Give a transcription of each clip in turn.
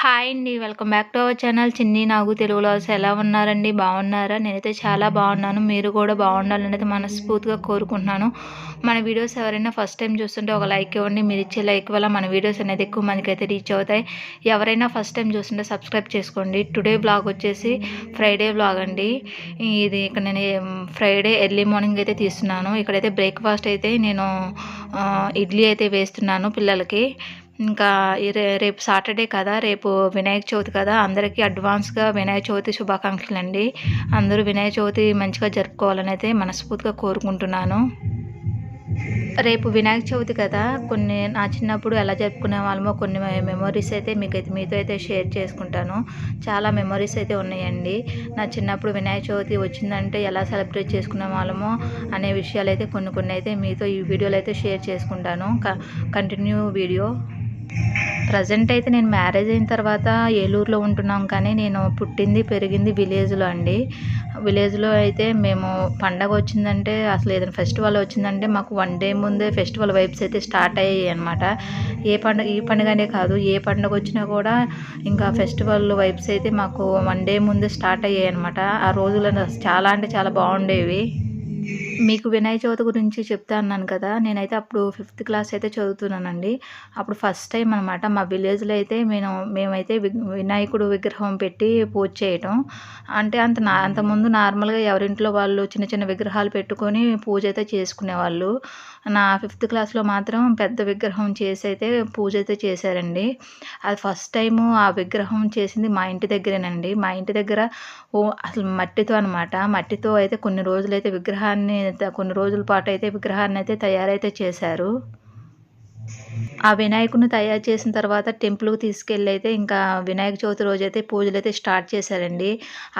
Hi అండి. Welcome back to our channel. Chinni Nagu తెలుగులో ఎలా ఉన్నారండి? బాగున్నారా? నేనైతే చాలా బాగున్నాను. మీరు కూడా బాగుండాలని అయితే మనస్ఫూర్తిగా కోరుకుంటున్నాను. మన వీడియోస్ ఎవరైనా ఫస్ట్ టైం చూస్తుంటే ఒక లైక్ ఇవ్వండి. మీరు ఇచ్చే లైక్ వల్ల మన వీడియోస్ అనేది ఎక్కువ మందికి అయితే రీచ్ అవుతాయి. ఎవరైనా ఫస్ట్ టైం చూస్తుంటే సబ్స్క్రైబ్ చేసుకోండి. టుడే బ్లాగ్ వచ్చేసి ఫ్రైడే బ్లాగ్ అండి. ఇది ఇక్కడ నేను ఫ్రైడే ఎర్లీ మార్నింగ్ అయితే తీస్తున్నాను. ఇక్కడైతే బ్రేక్ఫాస్ట్ అయితే నేను ఇడ్లీ అయితే వేస్తున్నాను పిల్లలకి. ఇంకా రేపు సాటర్డే కదా రేపు వినాయక చవితి కదా అందరికీ అడ్వాన్స్గా వినాయక చవితి శుభాకాంక్షలు అండి అందరూ వినాయక చవితి మంచిగా జరుపుకోవాలని అయితే మనస్ఫూర్తిగా కోరుకుంటున్నాను. రేపు వినాయక చవితి కదా కొన్ని నా చిన్నప్పుడు ఎలా జరుపుకునే వాళ్ళమో కొన్ని మెమొరీస్ అయితే మీకు అయితే మీతో అయితే షేర్ చేసుకుంటాను. చాలా మెమొరీస్ అయితే ఉన్నాయండి. నా చిన్నప్పుడు వినాయక చవితి వచ్చిందంటే ఎలా సెలబ్రేట్ చేసుకునే వాళ్ళమో అనే విషయాలు అయితే కొన్ని కొన్ని అయితే మీతో ఈ వీడియోలు అయితే షేర్ చేసుకుంటాను. Continue video. ప్రజెంట్ అయితే నేను మ్యారేజ్ అయిన తర్వాత ఏలూరులో ఉంటున్నాం కానీ నేను పుట్టింది పెరిగింది విలేజ్లో అండి. విలేజ్లో అయితే మేము పండగ వచ్చిందంటే అసలు ఏదైనా ఫెస్టివల్ వచ్చిందంటే మాకు వన్ డే ముందే ఫెస్టివల్ వైబ్స్ అయితే స్టార్ట్ అయ్యాయి అనమాట ఏ పండుగ ఈ పండుగనే కాదు ఏ పండుగ వచ్చినా కూడా ఇంకా ఫెస్టివల్ వైబ్స్ అయితే మాకు వన్ డే ముందే స్టార్ట్ అయ్యాయి అనమాట ఆ రోజులను చాలా అంటే చాలా బాగుండేవి. మీకు వినాయక చవితి గురించి చెప్తా అన్నాను కదా నేనైతే అప్పుడు ఫిఫ్త్ క్లాస్ అయితే చదువుతున్నానండి. అప్పుడు ఫస్ట్ టైం అనమాట మా విలేజ్లో అయితే మేము మేమైతే వినాయకుడు విగ్రహం పెట్టి పూజ చేయటం. అంటే అంత నా అంతకుముందు నార్మల్గా ఎవరింట్లో వాళ్ళు చిన్న చిన్న విగ్రహాలు పెట్టుకొని పూజ అయితే చేసుకునేవాళ్ళు. నా ఫిఫ్త్ క్లాస్లో మాత్రం పెద్ద విగ్రహం చేసి అయితే పూజ అయితే చేశారండి. అది ఫస్ట్ టైము ఆ విగ్రహం చేసింది మా ఇంటి దగ్గరేనండి. మా ఇంటి దగ్గర ఓ అసలు మట్టితో అనమాట మట్టితో అయితే కొన్ని రోజులైతే విగ్రహాన్ని కొన్ని రోజుల పాటు అయితే విగ్రహాన్ని అయితే తయారైతే చేశారు. ఆ వినాయకుడిని తయారు చేసిన తర్వాత టెంపుల్కి తీసుకెళ్ళి అయితే ఇంకా వినాయక చవితి రోజు అయితే పూజలు అయితే స్టార్ట్ చేశారండి.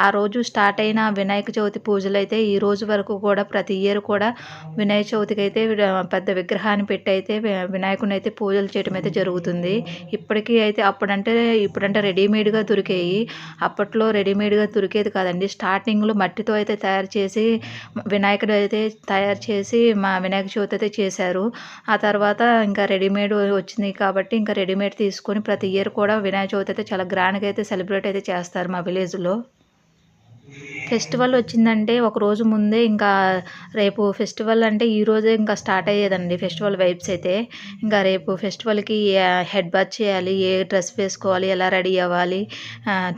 ఆ రోజు స్టార్ట్ అయిన వినాయక చవితి పూజలు అయితే ఈ రోజు వరకు కూడా ప్రతి ఇయర్ కూడా వినాయక చవితికి అయితే పెద్ద విగ్రహాన్ని పెట్టి అయితే వినాయకుని అయితే పూజలు చేయడం అయితే జరుగుతుంది. ఇప్పటికీ అయితే అప్పుడంటే ఇప్పుడంటే రెడీమేడ్గా దొరికేయి. అప్పట్లో రెడీమేడ్గా దొరికేది కాదండి. స్టార్టింగ్లో మట్టితో అయితే తయారు చేసి వినాయకుడు అయితే తయారు చేసి మా వినాయక చవితి అయితే చేశారు. ఆ తర్వాత ఇంకా రెడీమేడ్ వచ్చింది కాబట్టి ఇంకా రెడీమేడ్ తీసుకొని ప్రతి ఇయర్ కూడా వినాయక చవితి అయితే చాలా గ్రాండ్గా అయితే సెలబ్రేట్ అయితే చేస్తారు మా విలేజ్లో. ఫెస్టివల్ వచ్చిందంటే ఒక రోజు ముందే ఇంకా రేపు ఫెస్టివల్ అంటే ఈ రోజే ఇంకా స్టార్ట్ అయ్యేదండి ఫెస్టివల్ వైబ్స్ అయితే. ఇంకా రేపు ఫెస్టివల్కి హెడ్ బాత్ చేయాలి ఏ డ్రెస్ వేసుకోవాలి ఎలా రెడీ అవ్వాలి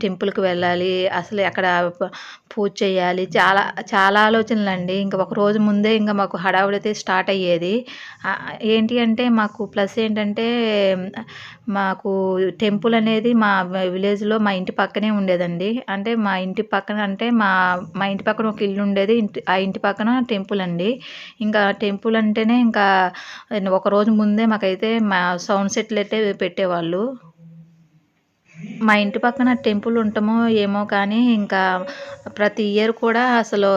టెంపుల్కి వెళ్ళాలి అసలు అక్కడ పూజ చేయాలి చాలా చాలా ఆలోచనలు అండి ఇంకా ఒక రోజు ముందే ఇంకా మాకు హడావుడైతే స్టార్ట్ అయ్యేది. ఏంటి అంటే మాకు ప్లస్ ఏంటంటే మాకు టెంపుల్ అనేది మా విలేజ్లో మా ఇంటి పక్కనే ఉండేదండి. అంటే మా ఇంటి పక్కన అంటే మా మా ఇంటి పక్కన ఒక ఇల్లు ఉండేది. ఇంటి ఆ ఇంటి పక్కన టెంపుల్ అండి. ఇంకా టెంపుల్ అంటేనే ఇంకా ఒక రోజు ముందే మాకైతే మా సౌండ్ సెట్లు అయితే పెట్టేవాళ్ళు. మా ఇంటి పక్కన టెంపుల్ ఉంటామో ఏమో కానీ ఇంకా ప్రతి ఇయర్ కూడా అసలు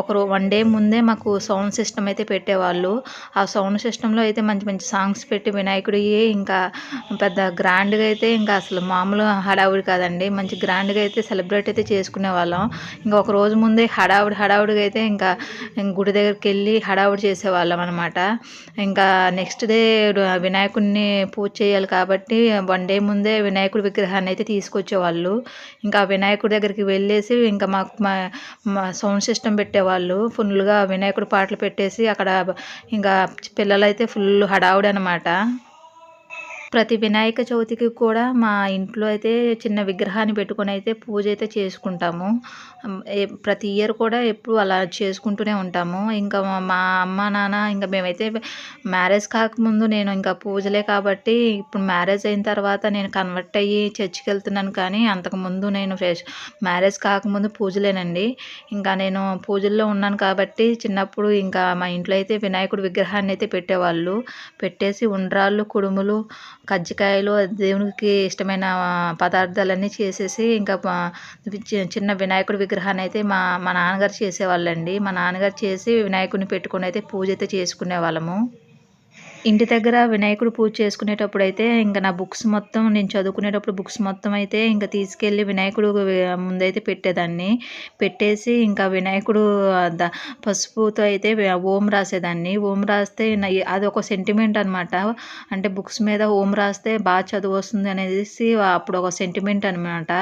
ఒకరు వన్ డే ముందే మాకు సౌండ్ సిస్టమ్ అయితే పెట్టేవాళ్ళు. ఆ సౌండ్ సిస్టంలో అయితే మంచి మంచి సాంగ్స్ పెట్టి వినాయకుడి ఇంకా పెద్ద గ్రాండ్గా అయితే ఇంకా అసలు మామూలు హడావుడి కాదండి. మంచి గ్రాండ్గా అయితే సెలబ్రేట్ అయితే చేసుకునే వాళ్ళం ఇంకా ఒక రోజు ముందే హడావుడి హడావుడిగా అయితే ఇంకా గుడి దగ్గరికి వెళ్ళి హడావుడి చేసేవాళ్ళం అనమాట ఇంకా నెక్స్ట్ డే వినాయకుడిని పూజ చేయాలి కాబట్టి వన్ డే ముందే వినాయకుడి విగ్రహాన్ని అయితే తీసుకొచ్చేవాళ్ళు. ఇంకా వినాయకుడి దగ్గరికి వెళ్ళేసి ఇంకా మాకు మా సౌండ్ సిస్టమ్ పెట్టేవాళ్ళు. ఫుల్గా వినాయకుడి పాటలు పెట్టేసి అక్కడ ఇంకా పిల్లలైతే ఫుల్ హడావుడి అనమాట ప్రతి వినాయక చవితికి కూడా మా ఇంట్లో అయితే చిన్న విగ్రహాన్ని పెట్టుకొని అయితే పూజ అయితే చేసుకుంటాము. ప్రతి ఇయర్ కూడా ఎప్పుడు అలా చేసుకుంటూనే ఉంటాము. ఇంకా మా అమ్మ నాన్న ఇంకా మేమైతే మ్యారేజ్ కాకముందు నేను ఇంకా పూజలే కాబట్టి ఇప్పుడు మ్యారేజ్ అయిన తర్వాత నేను కన్వర్ట్ అయ్యి చర్చికి వెళ్తున్నాను కానీ అంతకుముందు నేను మ్యారేజ్ కాకముందు పూజలేనండి. ఇంకా నేను పూజల్లో ఉన్నాను కాబట్టి చిన్నప్పుడు ఇంకా మా ఇంట్లో అయితే వినాయకుడి విగ్రహాన్ని అయితే పెట్టేవాళ్ళు. పెట్టేసి ఉండ్రాళ్ళు కుడుములు కజ్జికాయలు దేవునికి ఇష్టమైన పదార్థాలన్నీ చేసేసి ఇంకా చిన్న వినాయకుడి విగ్రహాన్ని అయితే మా మా నాన్నగారు చేసేవాళ్ళండి. మా నాన్నగారు చేసి వినాయకుడిని పెట్టుకుని అయితే పూజ అయితే చేసుకునే వాళ్ళము ఇంటి దగ్గర వినాయకుడు పూజ చేసుకునేటప్పుడు అయితే ఇంకా నా బుక్స్ మొత్తం నేను చదువుకునేటప్పుడు బుక్స్ మొత్తం అయితే ఇంకా తీసుకెళ్ళి వినాయకుడు ముందైతే పెట్టేదాన్ని. పెట్టేసి ఇంకా వినాయకుడు పసుపుతో అయితే ఓం రాసేదాన్ని. ఓం రాస్తే అది ఒక సెంటిమెంట్ అనమాట అంటే బుక్స్ మీద ఓం రాస్తే బాగా చదువు వస్తుంది అనేసి అప్పుడు ఒక సెంటిమెంట్ అనమాట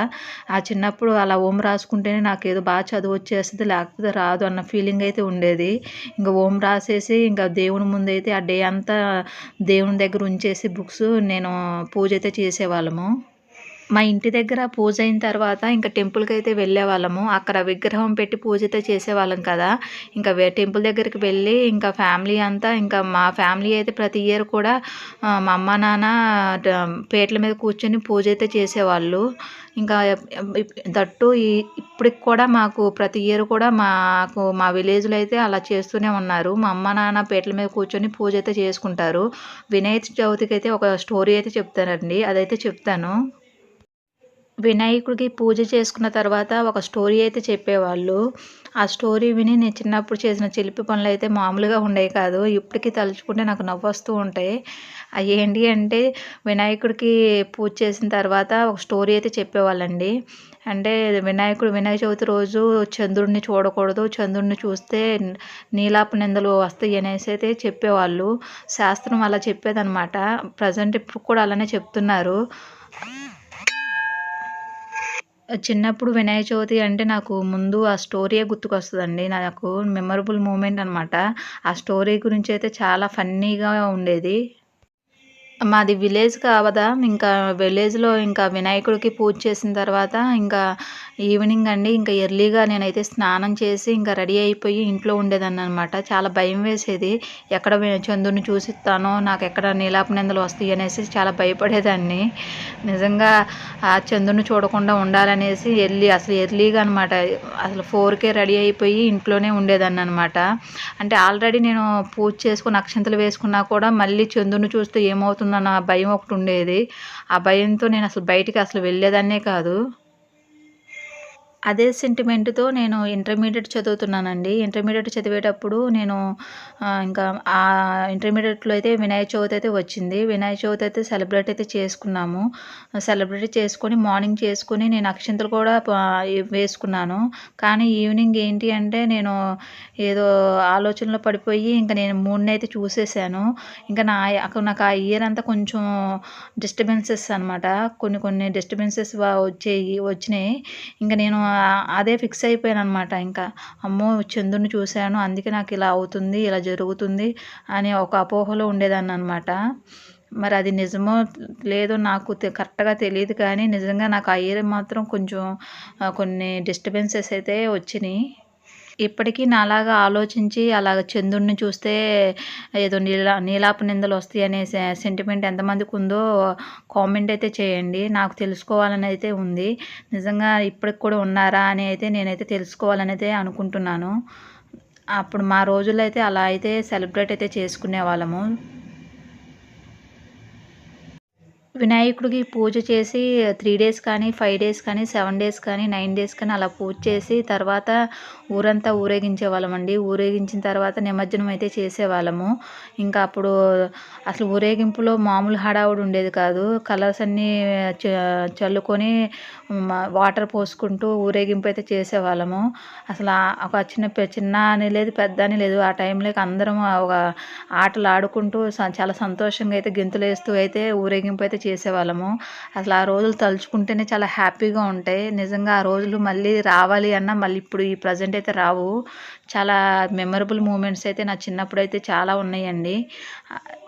ఆ చిన్నప్పుడు అలా ఓం రాసుకుంటేనే నాకు ఏదో బాగా చదువు వచ్చేస్తుంది లేకపోతే రాదు అన్న ఫీలింగ్ అయితే ఉండేది. ఇంకా ఓం రాసేసి ఇంకా దేవుని ముందు అయితే ఆ డే అంతా దేవుని దగ్గర ఉంచేసి బుక్స్ నేను పూజ అయితే చేసేవాళ్ళము. మా ఇంటి దగ్గర పూజ అయిన తర్వాత ఇంకా టెంపుల్కి అయితే వెళ్ళేవాళ్ళము అక్కడ విగ్రహం పెట్టి పూజ అయితే చేసేవాళ్ళం కదా. ఇంకా టెంపుల్ దగ్గరికి వెళ్ళి ఇంకా ఫ్యామిలీ అంతా ఇంకా మా ఫ్యామిలీ అయితే ప్రతి ఇయర్ కూడా మా అమ్మ నాన్న పేట్ల మీద కూర్చొని పూజ అయితే చేసేవాళ్ళు. ఇంకా దట్టు ఈ ఇప్పటికి కూడా మాకు ప్రతి ఇయర్ కూడా మాకు మా విలేజ్లో అయితే అలా చేస్తూనే ఉన్నారు. మా అమ్మ నాన్న పేట్ల మీద కూర్చొని పూజ అయితే చేసుకుంటారు. వినాయక చవితికి అయితే ఒక స్టోరీ అయితే చెప్తానండి. అదైతే చెప్తాను. వినాయకుడికి పూజ చేసుకున్న తర్వాత ఒక స్టోరీ అయితే చెప్పేవాళ్ళు. ఆ స్టోరీ విని నేను చిన్నప్పుడు చేసిన చిలిపి పనులు అయితే మామూలుగా ఉండేవి కాదు. ఇప్పటికీ తలుచుకుంటే నాకు నవ్వు వస్తూ ఉంటాయి. అవి ఏంటి అంటే వినాయకుడికి పూజ చేసిన తర్వాత ఒక స్టోరీ అయితే చెప్పేవాళ్ళండి. అంటే వినాయకుడు వినాయక చవితి రోజు చంద్రుడిని చూడకూడదు. చంద్రుడిని చూస్తే నీలాప నిందలు వస్తాయి అనేసి అయితే చెప్పేవాళ్ళు. శాస్త్రం అలా చెప్పేదనమాట ప్రజెంట్ ఇప్పుడు కూడా అలానే చెప్తున్నారు. చిన్నప్పుడు వినాయక చవితి అంటే నాకు ముందు ఆ స్టోరీయే గుర్తుకొస్తుందండి. నాకు మెమరబుల్ మూమెంట్ అనమాట ఆ స్టోరీ గురించి అయితే చాలా ఫన్నీగా ఉండేది. మాది విలేజ్ కావదా ఇంకా విలేజ్లో ఇంకా వినాయకుడికి పూజ చేసిన తర్వాత ఇంకా ఈవినింగ్ అండి. ఇంకా ఎర్లీగా నేనైతే స్నానం చేసి ఇంకా రెడీ అయిపోయి ఇంట్లో ఉండేదాన్ని అనమాట చాలా భయం వేసేది. ఎక్కడ చంద్రుని చూసిస్తానో నాకు ఎక్కడ నీలాపనిందలు వస్తాయి అనేసి చాలా భయపడేదాన్ని. నిజంగా ఆ చంద్రుని చూడకుండా ఉండాలనేసి ఎర్లీ అసలు ఎర్లీగా అనమాట. అసలు ఫోర్కే రెడీ అయిపోయి ఇంట్లోనే ఉండేదాన్ని అనమాట అంటే ఆల్రెడీ నేను పూజ చేసుకుని అక్షంతలు వేసుకున్నా కూడా మళ్ళీ చంద్రుని చూస్తే ఏమవుతుంది ఏమవుతుందన్న భయం ఒకటి ఉండేది. ఆ భయంతో నేను అసలు బయటికి అసలు వెళ్ళేదాన్నే కాదు. అదే సెంటిమెంట్తో నేను ఇంటర్మీడియట్ చదువుతున్నానండి. ఇంటర్మీడియట్ చదివేటప్పుడు నేను ఇంకా ఆ ఇంటర్మీడియట్లో అయితే వినాయక చవితి అయితే వచ్చింది. వినాయక చవితి అయితే సెలబ్రేట్ అయితే చేసుకున్నాము. సెలబ్రేట్ చేసుకొని మార్నింగ్ చేసుకొని నేను అక్షింతలు కూడా వేసుకున్నాను. కానీ ఈవినింగ్ ఏంటి అంటే నేను ఏదో ఆలోచనలో పడిపోయి ఇంకా నేను మూడుని అయితే చూసేసాను. ఇంకా నా నాకు ఆ ఇయర్ అంతా కొంచెం డిస్టర్బెన్సెస్ అనమాట కొన్ని కొన్ని డిస్టర్బెన్సెస్ వచ్చేయి వచ్చినాయి. ఇంకా నేను అదే ఫిక్స్ అయిపోయాను అనమాట ఇంకా అమ్మో చంద్రుని చూశాను అందుకే నాకు ఇలా అవుతుంది ఇలా జరుగుతుంది అని ఒక అపోహలో ఉండేదాన్ని అనమాట మరి అది నిజమో లేదో నాకు కరెక్ట్గా తెలియదు కానీ నిజంగా నాకు ఆ ఇయర్ మాత్రం కొంచెం కొన్ని డిస్టర్బెన్సెస్ అయితే వచ్చినాయి. ఇప్పటికీ నాలాగా ఆలోచించి అలాగ చంద్రుడిని చూస్తే ఏదో నీలా నీలాప నిందలు వస్తాయి అనే సెంటిమెంట్ ఎంతమందికి ఉందో కామెంట్ అయితే చేయండి. నాకు తెలుసుకోవాలని అయితే ఉంది. నిజంగా ఇప్పటికి కూడా ఉన్నారా అని అయితే నేనైతే తెలుసుకోవాలని అయితే అనుకుంటున్నాను. అప్పుడు మా రోజుల్లో అయితే అలా అయితే సెలబ్రేట్ అయితే చేసుకునే వాళ్ళము. వినాయకుడికి పూజ చేసి త్రీ డేస్ కానీ ఫైవ్ డేస్ కానీ సెవెన్ డేస్ కానీ నైన్ డేస్ కానీ అలా పూజ చేసి తర్వాత ఊరంతా ఊరేగించేవాళ్ళమండి. ఊరేగించిన తర్వాత నిమజ్జనం అయితే చేసేవాళ్ళము. ఇంకా అప్పుడు అసలు ఊరేగింపులో మామూలు హడావుడు ఉండేది కాదు. కలర్స్ అన్నీ చల్లుకొని వాటర్ పోసుకుంటూ ఊరేగింపు అయితే చేసేవాళ్ళము. అసలు ఒక చిన్న చిన్న అని లేదు పెద్ద అని లేదు. ఆ టైంలోకి అందరం ఒక ఆటలు ఆడుకుంటూ చాలా సంతోషంగా అయితే గెంతులు వేస్తూ అయితే ఊరేగింపు అయితే చేసేవాళ్ళము. అసలు ఆ రోజులు తలుచుకుంటేనే చాలా హ్యాపీగా ఉంటాయి. నిజంగా ఆ రోజులు మళ్ళీ రావాలి అన్న మళ్ళీ ఇప్పుడు ఈ ప్రజెంట్ అయితే రావు. చాలా మెమరబుల్ మూమెంట్స్ అయితే నా చిన్నప్పుడు అయితే చాలా ఉన్నాయండి.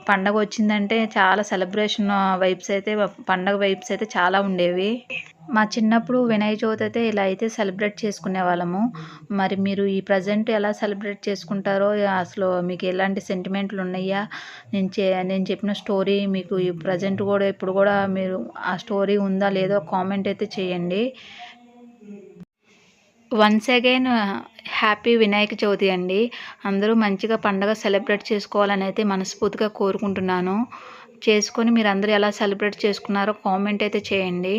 పండగ వచ్చిందంటే చాలా సెలబ్రేషన్ వైబ్స్ అయితే పండగ వైబ్స్ అయితే చాలా ఉండేవి. మా చిన్నప్పుడు వినాయక చవితి అయితే ఇలా అయితే సెలబ్రేట్ చేసుకునే వాళ్ళము. మరి మీరు ఈ ప్రజెంట్ ఎలా సెలబ్రేట్ చేసుకుంటారో అసలు మీకు ఎలాంటి సెంటిమెంట్లు ఉన్నాయా? నేను చే నేను చెప్పిన స్టోరీ మీకు ఈ ప్రజెంట్ కూడా ఇప్పుడు కూడా మీరు ఆ స్టోరీ ఉందా లేదో కామెంట్ అయితే చేయండి. Once again happy Vinayaka Chavithi అండి. అందరూ మంచిగా పండగ సెలబ్రేట్ చేసుకోవాలని అయితే మనస్ఫూర్తిగా కోరుకుంటున్నాను. చేసుకొని మీరు అందరూ ఎలా సెలబ్రేట్ చేసుకున్నారో కామెంట్ అయితే చేయండి.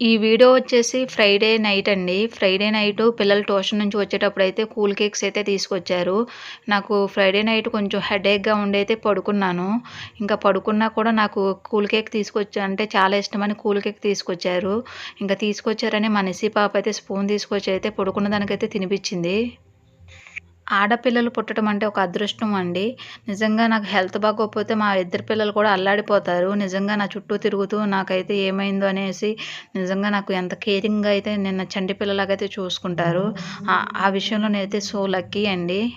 ఈ వీడియో వచ్చేసి ఫ్రైడే నైట్ అండి. ఫ్రైడే నైట్ పిల్లలు ట్యూషన్ నుంచి వచ్చేటప్పుడు అయితే కూల్ కేక్స్ అయితే తీసుకొచ్చారు. నాకు ఫ్రైడే నైట్ కొంచెం హెడేక్గా ఉండి అయితే పడుకున్నాను. ఇంకా పడుకున్నా కూడా నాకు కూల్ కేక్ తీసుకొచ్చా అంటే చాలా ఇష్టమని కూల్ కేక్ తీసుకొచ్చారు. ఇంకా తీసుకొచ్చారని మనిషి పాప అయితే స్పూన్ తీసుకొచ్చి అయితే పడుకున్న దానికైతే తినిపించింది. ఆడపిల్లలు పుట్టడం అంటే ఒక అదృష్టం అండి. నిజంగా నాకు హెల్త్ బాగోకపోతే మా ఇద్దరు పిల్లలు కూడా అల్లాడిపోతారు. నిజంగా నా చుట్టూ తిరుగుతూ నాకైతే ఏమైందో అనేసి నిజంగా నాకు ఎంత కేరింగ్గా అయితే నిన్న చండి పిల్లలాగైతే చూసుకుంటారు. ఆ- ఆ విషయంలో నేనైతే సో లక్కీ అండి.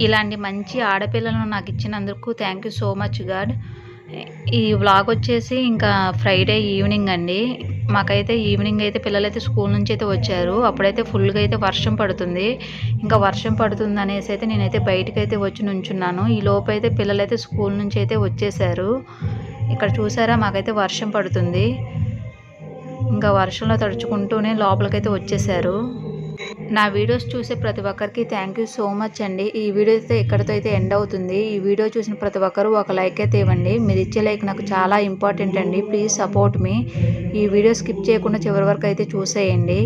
ఇలాంటి మంచి ఆడపిల్లలను నాకు ఇచ్చినందుకు thank you so much God. ఈ వ్లాగ్ వచ్చేసి ఇంకా ఫ్రైడే ఈవినింగ్ అండి. మాకైతే ఈవినింగ్ అయితే పిల్లలైతే స్కూల్ నుంచి అయితే వచ్చారు. అప్పుడైతే ఫుల్గా అయితే వర్షం పడుతుంది. ఇంకా వర్షం పడుతుంది అనేసి అయితే నేనైతే బయటకు అయితే వచ్చి నుంచున్నాను. ఈ లోపు అయితే పిల్లలైతే స్కూల్ నుంచి అయితే వచ్చేసారు. ఇక్కడ చూసారా? మాకైతే వర్షం పడుతుంది. ఇంకా వర్షంలో తడుచుకుంటూనే లోపలికైతే వచ్చేసారు. నా వీడియోస్ చూసే ప్రతి ఒక్కరికి థ్యాంక్ యూ సో మచ్ అండి. ఈ వీడియో అయితే ఎక్కడితో అయితే ఎండ్ అవుతుంది. ఈ వీడియో చూసిన ప్రతి ఒక్కరు ఒక లైక్ అయితే ఇవ్వండి. మీరు ఇచ్చే లైక్ నాకు చాలా ఇంపార్టెంట్ అండి. ప్లీజ్ సపోర్ట్ మీ ఈ వీడియో స్కిప్ చేయకుండా చివరి వరకు అయితే చూసేయండి.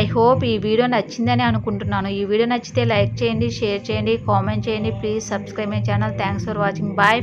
ఐ హోప్ ఈ వీడియో నచ్చిందని అనుకుంటున్నాను. ఈ వీడియో నచ్చితే లైక్ చేయండి షేర్ చేయండి కామెంట్ చేయండి. Please subscribe my channel thanks for watching bye